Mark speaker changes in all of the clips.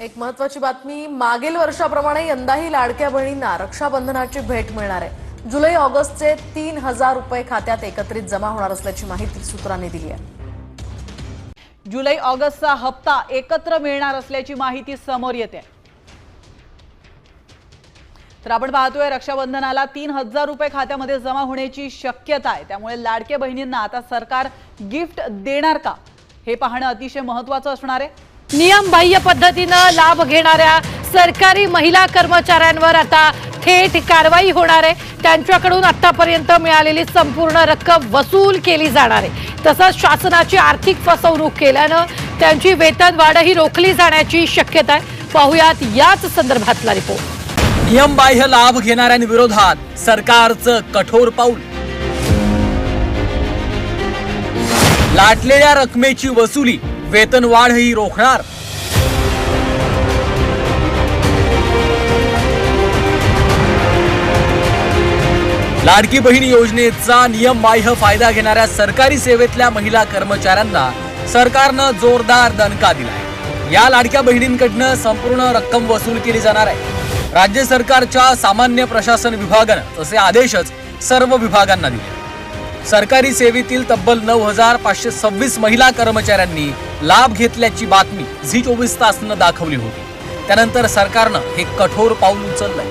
Speaker 1: एक महत्वाची बातमी मागील वर्षाप्रमाणे यंदाही लाडक्या बहिणींना रक्षाबंधनाची भेट मिळणार आहे. जुलै ऑगस्टचे तीन हजार रुपये खात्यात एकत्रित जमा होणार असल्याची माहिती सूत्रांनी दिली आहे.
Speaker 2: जुलै ऑगस्टचा हप्ता एकत्र मिळणार असल्याची माहिती समोर येते. तर आपण पाहतोय रक्षाबंधनाला तीन हजार रुपये खात्यामध्ये जमा होण्याची शक्यता आहे. त्यामुळे लाडक्या बहिणींना आता सरकार गिफ्ट देणार का? हे पाहणं अतिशय महत्वाचं असणार आहे.
Speaker 3: नियमबाह्य पद्धतीनं लाभ घेणाऱ्या सरकारी महिला कर्मचाऱ्यांवर आता थेट कारवाई होणार आहे. त्यांच्याकडून आतापर्यंत मिळालेली संपूर्ण रक्कम वसूल केली जाणार आहे. तसंच शासनाची आर्थिक फसवणूक केल्यानं त्यांची वेतनवाढही रोखली जाण्याची शक्यता आहे. पाहुयात याच संदर्भातला रिपोर्ट
Speaker 4: नियमबाह्य लाभ घेणाऱ्यांविरोधात सरकारचं कठोर पाऊल. लाटलेल्या रकमेची वसुली वेतनवाढही रोखणार. लाडकी बहीण योजनेचा नियम बाह्य फायदा घेणाऱ्या सरकारी सेवेतल्या महिला कर्मचाऱ्यांना सरकारनं जोरदार दणका दिलाय. या लाडक्या बहिणींकडनं संपूर्ण रक्कम वसूल केली जाणार आहे. राज्य सरकारच्या सामान्य प्रशासन विभागानं तसे आदेशच सर्व विभागांना दिले. सरकारी सेवेतील तब्बल नऊ हजार पाचशे सव्वीस महिला कर्मचाऱ्यांनी लाभ घेतल्याची बातमी झी चोवीस तासनं दाखवली होती. त्यानंतर सरकारनं हे कठोर पाऊल उचललंय.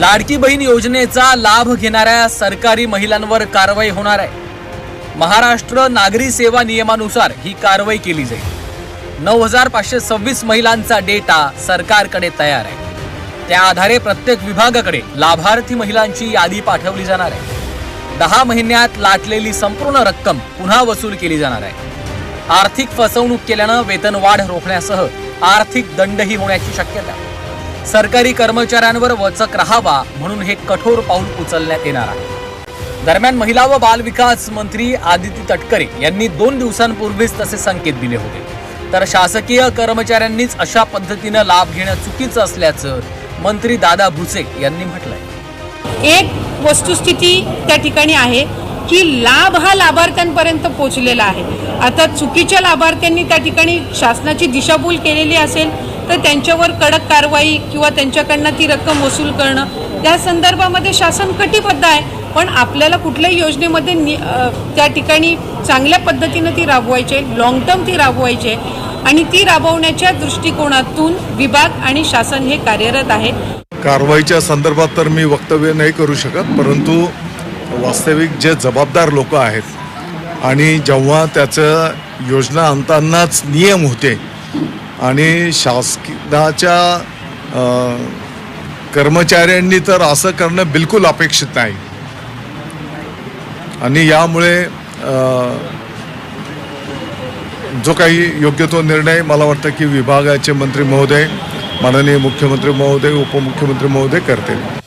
Speaker 4: लाडकी बहीण योजनेचा लाभ घेणाऱ्या सरकारी महिलांवर कारवाई होणार आहे. महाराष्ट्र नागरी सेवा नियमानुसार ही कारवाई केली जाईल. नऊ हजार पाचशे सव्वीस महिलांचा डेटा सरकारकडे तयार आहे. त्या आधारे प्रत्येक विभागाकडे लाभार्थी महिलांची यादी पाठवली जाणार आहे. दहा महिन्यात लाटलेली संपूर्ण रक्कम पुन्हा वसूल केली जाणार आहे. आर्थिक फसवणूक केल्यानं वेतनवाढ रोखण्यासह आर्थिक दंडही होण्याची शक्यता. सरकारी कर्मचाऱ्यांवर वचक राहावा म्हणून हे कठोर पाऊल उचलण्यात येणार आहे. दरम्यान महिला व बालविकास मंत्री आदिती तटकरे यांनी दोन दिवसांपूर्वीच तसे संकेत दिले होते. तर शासकीय कर्मचाऱ्यांनीच अशा पद्धतीनं लाभ घेणं चुकीचं असल्याचं मंत्री दादा भुसे यांनी म्हटलंय.
Speaker 5: एक वस्तुस्थिती त्या ठिकाणी आहे. की लाभ हा लाभार्थ्यांपर्यंत पोचलेला आहे. आता चुकीच्या लाभार्थ्यांनी त्या ठिकाणी शासनाची दिशाभूल केलेली असेल तर त्यांच्यावर कडक कारवाई किंवा त्यांच्याकडनं ती रक्कम वसूल करणं त्या संदर्भामध्ये शासन कटिबद्ध आहे. पण आपल्याला कुठल्याही योजनेमध्ये नि त्या ठिकाणी चांगल्या पद्धतीनं ती राबवायची आहे लॉंग टर्म ती राबवायची आहे. आणि ती राबवण्याच्या दृष्टिकोनातून विभाग आणि शासन हे कार्यरत आहे.
Speaker 6: कारवाईच्या संदर्भात तर मी वक्तव्य नाही करू शकत परंतु वास्तविक जे जबाबदार लोक आहेत आणि जेव्हा त्याचं योजना आणतानाच नियम होते आणि शासनाच्या कर्मचाऱ्यांनी तर असं करणं बिलकुल अपेक्षित नाही. आणि यामुळे जो काही योग्य तो निर्णय मला वाटतं की विभागाचे मंत्री महोदय माननीय मुख्यमंत्री महोदय उपमुख्यमंत्री महोदय करतील.